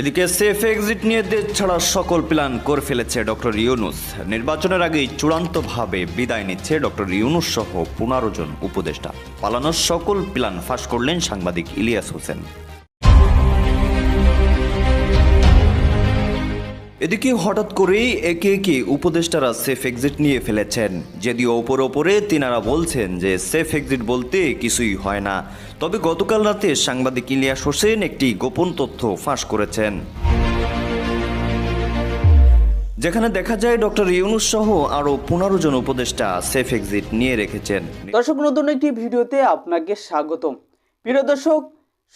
এদিকে safe exit নিয়ে দেশ ছাড়া সকল প্ল্যান করে ফেলেছে ডক্টর ইউনুস। নির্বাচনের আগেই চূড়ান্তভাবে বিদায় নিচ্ছে ডক্টর ইউনুস সহ পনেরো জন উপদেষ্টা। পালানোর সকল প্ল্যান ফাঁস করলেন সাংবাদিক ইলিয়াস হোসেন। এদিকে হঠাৎ করেই একে একে উপদেষ্টারা সেফ এক্সিট নিয়ে ফেলেছেন। যদিও ওপর ওপরে তিনারা বলছেন যে সেফ এক্সিট বলতে কিছুই হয় না। তবে গতকাল রাতে সাংবাদিক ইলিয়াস হোসেন একটি গোপন তথ্য ফাঁস করেছেন। যেখানে দেখা যায় ডক্টর ইউনুস সহ আরও পনেরো জন উপদেষ্টা সেফ এক্সিট নিয়ে রেখেছেন। দর্শক, নতুন একটি ভিডিওতে আপনাকে স্বাগতম। প্রিয় দর্শক,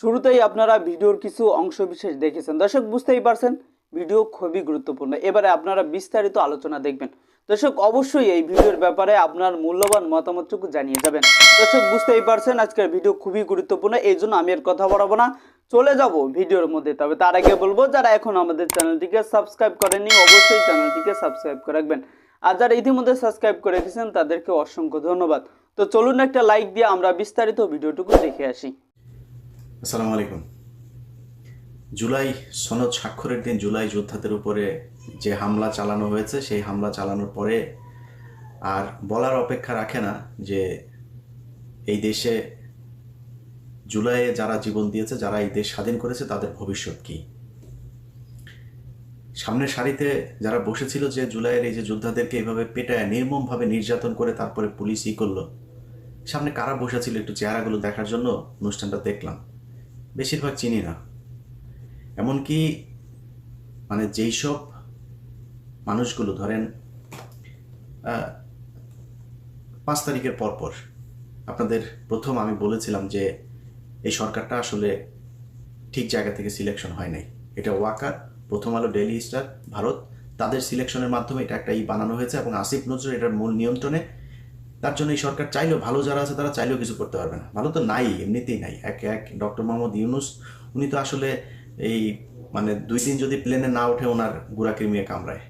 শুরুতেই আপনারা ভিডিওর কিছু অংশ বিশেষ দেখেছেন। দর্শক, বুঝতেই পারছেন ভিডিও খুবই গুরুত্বপূর্ণ। এবারে আপনারা বিস্তারিত আলোচনা দেখবেন। দর্শক, অবশ্যই এই ভিডিওর ব্যাপারে আপনার মূল্যবান মতামতটুকু জানিয়ে যাবেন। দর্শক, বুঝতেই পারছেন আজকের ভিডিও খুবই গুরুত্বপূর্ণ, এই জন্য আমি আর কথা বাড়াবো না। চলে যাব ভিডিওর মধ্যে। তবে তার আগে বলব, যারা এখন আমাদের চ্যানেলটিকে সাবস্ক্রাইব করেননি, অবশ্যই চ্যানেলটিকে সাবস্ক্রাইব করে রাখবেন। আর যারা ইতিমধ্যে সাবস্ক্রাইব করে রেখেছেন, তাদেরকে অসংখ্য ধন্যবাদ। তো চলুন একটা লাইক দিয়ে আমরা বিস্তারিত ভিডিওটুকু দেখে আসি। আসসালামু আলাইকুম। জুলাই সনদ স্বাক্ষরের দিন জুলাই যোদ্ধাদের উপরে যে হামলা চালানো হয়েছে, সেই হামলা চালানোর পরে আর বলার অপেক্ষা রাখে না যে এই দেশে জুলাইয়ে যারা জীবন দিয়েছে, যারা এই দেশ স্বাধীন করেছে, তাদের ভবিষ্যৎ কী? সামনের সারিতে যারা বসেছিল যে জুলাইয়ের এই যে যোদ্ধাদেরকে এইভাবে পেটায়, নির্মমভাবে নির্যাতন করে তারপরে পুলিশ ই করল, সামনে কারা বসেছিল একটু চেহারাগুলো দেখার জন্য অনুষ্ঠানটা দেখলাম। বেশিরভাগ চিনি না। এমনকি মানে যেই সব মানুষগুলো ধরেন পাঁচ তারিখের পরপর আপনাদের প্রথম আমি বলেছিলাম যে এই সরকারটা আসলে ঠিক জায়গা থেকে সিলেকশন হয় নাই। এটা ওয়াকার প্রথম আলো ডেইলি স্টার ভারত, তাদের সিলেকশনের মাধ্যমে এটা একটা ই বানানো হয়েছে এবং আসিফ নজরুল এটার মূল নিয়ন্ত্রণে তার জন্য এই সরকার চাইলেও ভালো যারা আছে তারা চাইলেও কিছু করতে পারবে না। ভালো তো নাই, এমনিতেই নাই। এক এক ডক্টর মোহাম্মদ ইউনুস, উনি তো আসলে এই মানে দুই দিন যদি প্লেনে না ওঠে ওনার গুড়া কৃমিয়ে কামড়ায়।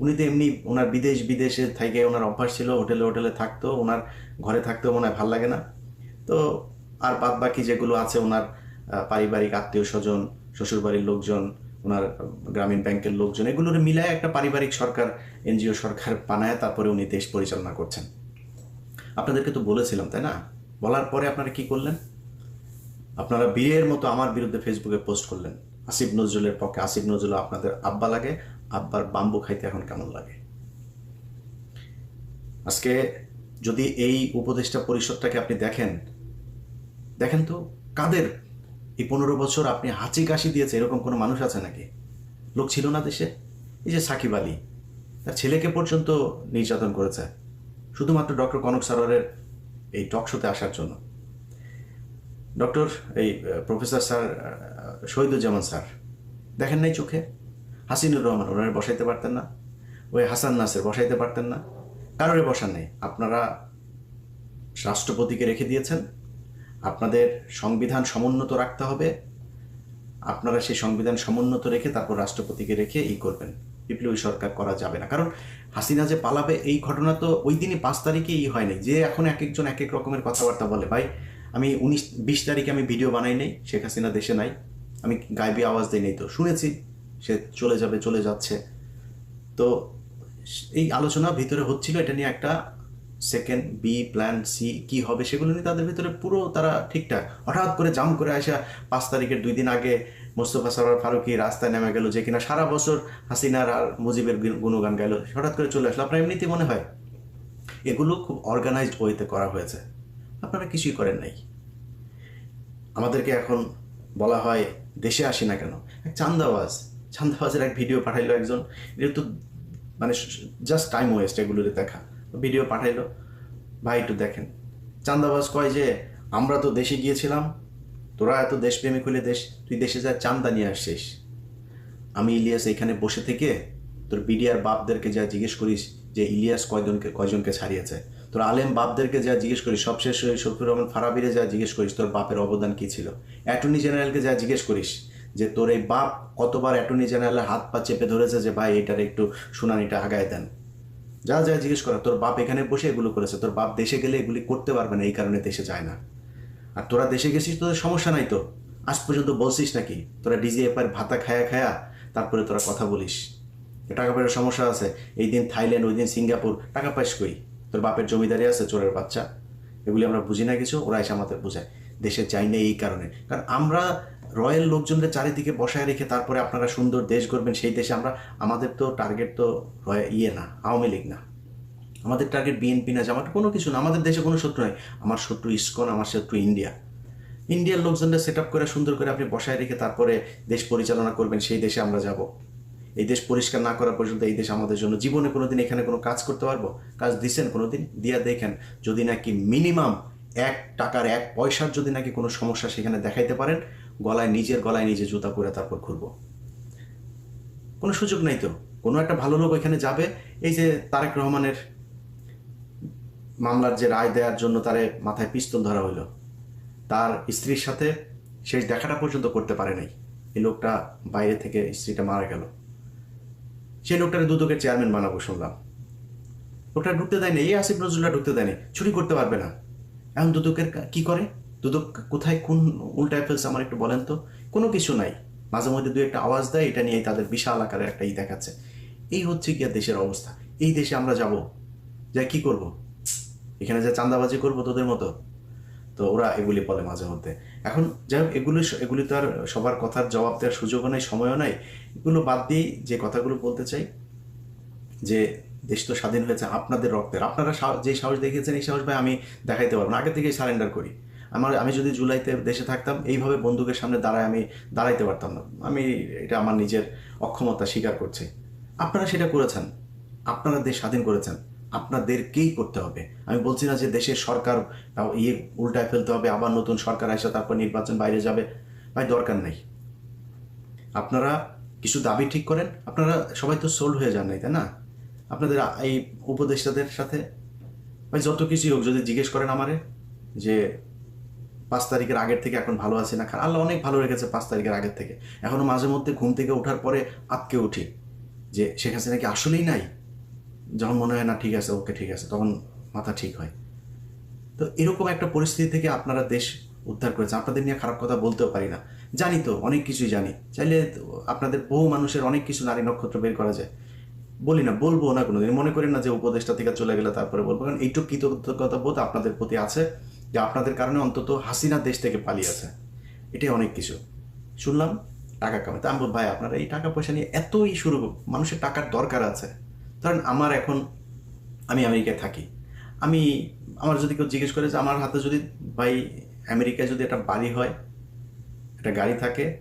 উনি তো এমনি ওনার বিদেশ, বিদেশে থেকে ওনার অভ্যাস ছিল হোটেলে হোটেলে থাকতো, ওনার ঘরে থাকতেও মনে হয় ভালো লাগে না। তো আর বাদ বাকি যেগুলো আছে ওনার পারিবারিক আত্মীয় স্বজন, শ্বশুরবাড়ির লোকজন, ওনার গ্রামীণ ব্যাংকের লোকজন, এগুলোর মিলায় একটা পারিবারিক সরকার, এনজিও সরকার বানায়, তারপরে উনি দেশ পরিচালনা করছেন। আপনাদেরকে তো বলেছিলাম, তাই না? বলার পরে আপনারা কি করলেন? আপনারা বিয়ের মতো আমার বিরুদ্ধে ফেসবুকে পোস্ট করলেন। আসিফ নজরুলের পক্ষে। আসিফ নজরুল আপনাদের আব্বা লাগে। আব্বার বাম্বু খাইতে এখন কেমন লাগে? আজকে যদি এই উপদেষ্টা পরিষদটাকে আপনি দেখেন দেখেন তো কাদের? এই পনেরো বছর আপনি হাঁচি কাশি দিয়েছে, এরকম কোনো মানুষ আছে নাকি? লোক ছিল না দেশে? এই যে সাকিব আলী, তার ছেলেকে পর্যন্ত নির্যাতন করেছে। শুধুমাত্র ডক্টর কনক সারোয়ারের এই টক শোতে আসার জন্য। ডক্টর, এই প্রফেসর স্যার শহীদুজ্জামান স্যার, দেখেন নাই চোখে? হাসিনুর রহমান, ওনারে বসাইতে পারতেন না? ওই হাসান নাসের বসাইতে পারতেন না? কারোরে বসান নেই? আপনারা রাষ্ট্রপতিকে রেখে দিয়েছেন। আপনাদের সংবিধান সমুন্নত রাখতে হবে। আপনারা সেই সংবিধান সমুন্নত রেখে তারপর রাষ্ট্রপতিকে রেখে ই করবেন। বিপ্লবী সরকার করা যাবে না। কারণ হাসিনা যে পালাবে, এই ঘটনা তো ওই দিনই পাঁচ তারিখে ই হয়নি যে এখন এক একজন এক এক রকমের কথাবার্তা বলে, ভাই আমি উনিশ, বিশ তারিখে আমি ভিডিও বানাই নেই, শেখ হাসিনা দেশে নাই। আমি গাইবি আওয়াজ দিই নেই তো, শুনেছি, সে চলে যাবে, চলে যাচ্ছে। তো এই আলোচনা ভিতরে হচ্ছিল, এটা নিয়ে একটা সেকেন্ড বি প্ল্যান সি কি হবে সেগুলো নিয়ে তাদের ভিতরে পুরো তারা ঠিকঠাক। হঠাৎ করে জাম করে আসা পাঁচ তারিখের দুই দিন আগে মোস্তফা সরার ফারুকি রাস্তায় নেমে গেল, যে কিনা সারা বছর হাসিনার আর মুজিবের গুণ- গুণগান গাইল। হঠাৎ করে চলে আসলো। আপনার এমনিতেই মনে হয়? এগুলো খুব অর্গানাইজড ওয়েতে করা হয়েছে। আপনারা কিছুই করেন নাই। আমাদেরকে এখন বলা হয়, দেশে আসি না কেন? এক চান্দাবাজ, চান্দাবাজের এক ভিডিও পাঠাইলো একজন। এটা তো মানে জাস্ট টাইম ওয়েস্ট এগুলোতে দেখা। ভিডিও পাঠাইলো, ভাই, একটু দেখেন। চান্দাবাজ কয় যে, আমরা তো দেশে গিয়েছিলাম, তোরা এত দেশপ্রেমিক হলে দেশ, তুই দেশে যা চান্দা নিয়ে আসছিস। আমি ইলিয়াস এখানে বসে থেকে তোর বিডিআর বাপদেরকে যা জিজ্ঞেস করিস যে, ইলিয়াস কয়জনকে কয়জনকে ছাড়িয়েছে? তোর আলেম বাপদেরকে যা জিজ্ঞেস করিস সবশেষ ওই শফিউর রহমান ফারাবিরে যা জিজ্ঞেস করিস, তোর বাপের অবদান কী ছিল? অ্যাটর্নি জেনারেলকে যা জিজ্ঞেস করিস, যে তোর এই বাপ কতবার অ্যাটর্নি জেনারেলের হাত পা চেপে ধরেছে যে, ভাই, এটার একটু শুনানিটা আগায় দেন। যা যা জিজ্ঞেস করা, তোর বাপ এখানে বসে এগুলো করেছে, তোর বাপ দেশে গেলে এগুলি করতে পারবে না, এই কারণে দেশে যায় না। আর তোরা দেশে গেছিস, তোদের সমস্যা নাই তো? আজ পর্যন্ত বলছিস নাকি? তোরা ডিজিএফআই ভাতা খায়া খায়া তারপরে তোরা কথা বলিস। টাকা পয়সার সমস্যা আছে, এই দিন থাইল্যান্ড, ওই দিন সিঙ্গাপুর, টাকা পাইস কই? তোর বাপের জমিদারি আছে, চোরের বাচ্চা। এগুলি আমরা বুঝি না কিছু, ওরা এসে আমাদের বোঝায়। দেশে চাই না এই কারণে। কারণ আমরা রয়্যাল লোকজনদের চারিদিকে বসায় রেখে তারপরে আপনারা সুন্দর দেশ গড়বেন, সেই দেশে আমরা, আমাদের তো টার্গেট তো ইয়ে না, আওয়ামী লীগ না। আমাদের টার্গেট বিএনপি না, জামাত, কোনো কিছু না। আমাদের দেশে কোনো শত্রু নাই। আমার শত্রু ইসকন, আমার শত্রু ইন্ডিয়া। ইন্ডিয়ার লোকজনদের সেট আপ করে, সুন্দর করে আপনি বসায় রেখে তারপরে দেশ পরিচালনা করবেন, সেই দেশে আমরা যাব। এই দেশ পরিষ্কার না করা পর্যন্ত এই দেশ আমাদের জন্য জীবনে কোনোদিন এখানে কোনো কাজ করতে পারব? কাজ দিছেন কোনোদিন? দিয়া দেখেন, যদি নাকি মিনিমাম এক টাকার এক পয়সার যদি নাকি কোনো সমস্যা সেখানে দেখাইতে পারেন, গলায় নিজের গলায় নিজে জুতা করে তারপর ঘুরবো। কোনো সুযোগ নাই তো? কোনো একটা ভালো লোক এখানে যাবে? এই যে তারেক রহমানের মামলার যে রায় দেওয়ার জন্য তারে মাথায় পিস্তল ধরা হইল, তার স্ত্রীর সাথে শেষ দেখাটা পর্যন্ত করতে পারে নাই। এই লোকটা বাইরে থেকে স্ত্রীটা মারা গেল। সেই লোকটাকে দুদকের চেয়ারম্যান বানাবো শুনলাম। লোকটা ঢুকতে দেয়নি, এই আসিফ নজরুলটা ঢুকতে দেয়নি, চুরি করতে পারবে না। এখন দুদকের কি করে? দুদক কোথায় কোন উল্টায় ফেলছে আমার একটু বলেন তো? কোনো কিছু নাই। মাঝে মধ্যে দু একটা আওয়াজ দেয়, এটা নিয়ে তাদের বিশাল আকারের একটা ই দেখাচ্ছে। এই হচ্ছে আর দেশের অবস্থা। এই দেশে আমরা যাব। যাই কি করব? এখানে যে চাঁদাবাজি করব তোদের মতো? তো ওরা এগুলি বলে মাঝে মধ্যে। এখন যাই হোক, এগুলি এগুলি তো আর সবার কথার জবাব দেওয়ার সুযোগও নাই, সময়ও নাই। এগুলো বাদ দিয়েই যে কথাগুলো বলতে চাই, যে দেশ তো স্বাধীন হয়েছে, আপনাদের রক্তের। আপনারা যে সাহস দেখিয়েছেন, এই সাহস ভাই আমি দেখাইতে পারব না। আগে থেকেই সারেন্ডার করি। আমার, আমি যদি জুলাইতে দেশে থাকতাম, এইভাবে বন্দুকের সামনে দাঁড়ায় আমি দাঁড়াইতে পারতাম না। আমি এটা আমার নিজের অক্ষমতা স্বীকার করছি। আপনারা সেটা করেছেন। আপনারা দেশ স্বাধীন করেছেন। আপনাদেরকেই করতে হবে। আমি বলছি না যে দেশের সরকার ইয়ে উল্টায় ফেলতে হবে, আবার নতুন সরকার আসে, তারপর নির্বাচন বাইরে যাবে। ভাই, দরকার নেই। আপনারা কিছু দাবি ঠিক করেন? আপনারা সবাই তো সোল্ড হয়ে যান নাই, তাই না? আপনাদের এই উপদেষ্টাদের সাথে? ভাই, যত কিছুই হোক, যদি জিজ্ঞেস করেন আমারে যে পাঁচ তারিখের আগের থেকে এখন ভালো আছে না আল্লাহ অনেক ভালো রেখেছে পাঁচ তারিখের আগের থেকে। এখনও মাঝে মধ্যে ঘুম থেকে ওঠার পরে আটকে উঠি যে শেখ হাসিনা কি আসলেই নাই? যখন মনে হয় না ঠিক আছে ওকে ঠিক আছে তখন মাথা ঠিক হয়। তো এরকম একটা পরিস্থিতি থেকে আপনারা দেশ উদ্ধার করেছে আপনাদের নিয়ে খারাপ কথা বলতেও পারি না। জানি তো অনেক কিছুই জানি। চাইলে আপনাদের বহু মানুষের অনেক কিছু নারী নক্ষত্র বের করা যায়। বলি না বলব না কোনোদিন। মনে করেন না যে উপদেশটা থেকে চলে গেলে তারপরে বলব। কারণ এইটুকু কৃতজ্ঞতা বোধ আপনাদের প্রতি আছে যে আপনাদের কারণে অন্তত হাসিনা দেশ থেকে পালিয়ে আছে। এটাই অনেক কিছু। শুনলাম টাকা কামাতে আমি বলব, ভাই আপনারা এই টাকা পয়সা নিয়ে এতই শুরু মানুষের টাকার দরকার আছে। ধরেন আমার এখন আমি আমেরিকায় থাকি। আমি, আমার যদি কেউ জিজ্ঞেস করে যে আমার হাতে যদি ভাই আমেরিকায় যদি একটা বাড়ি হয়, একটা গাড়ি থাকে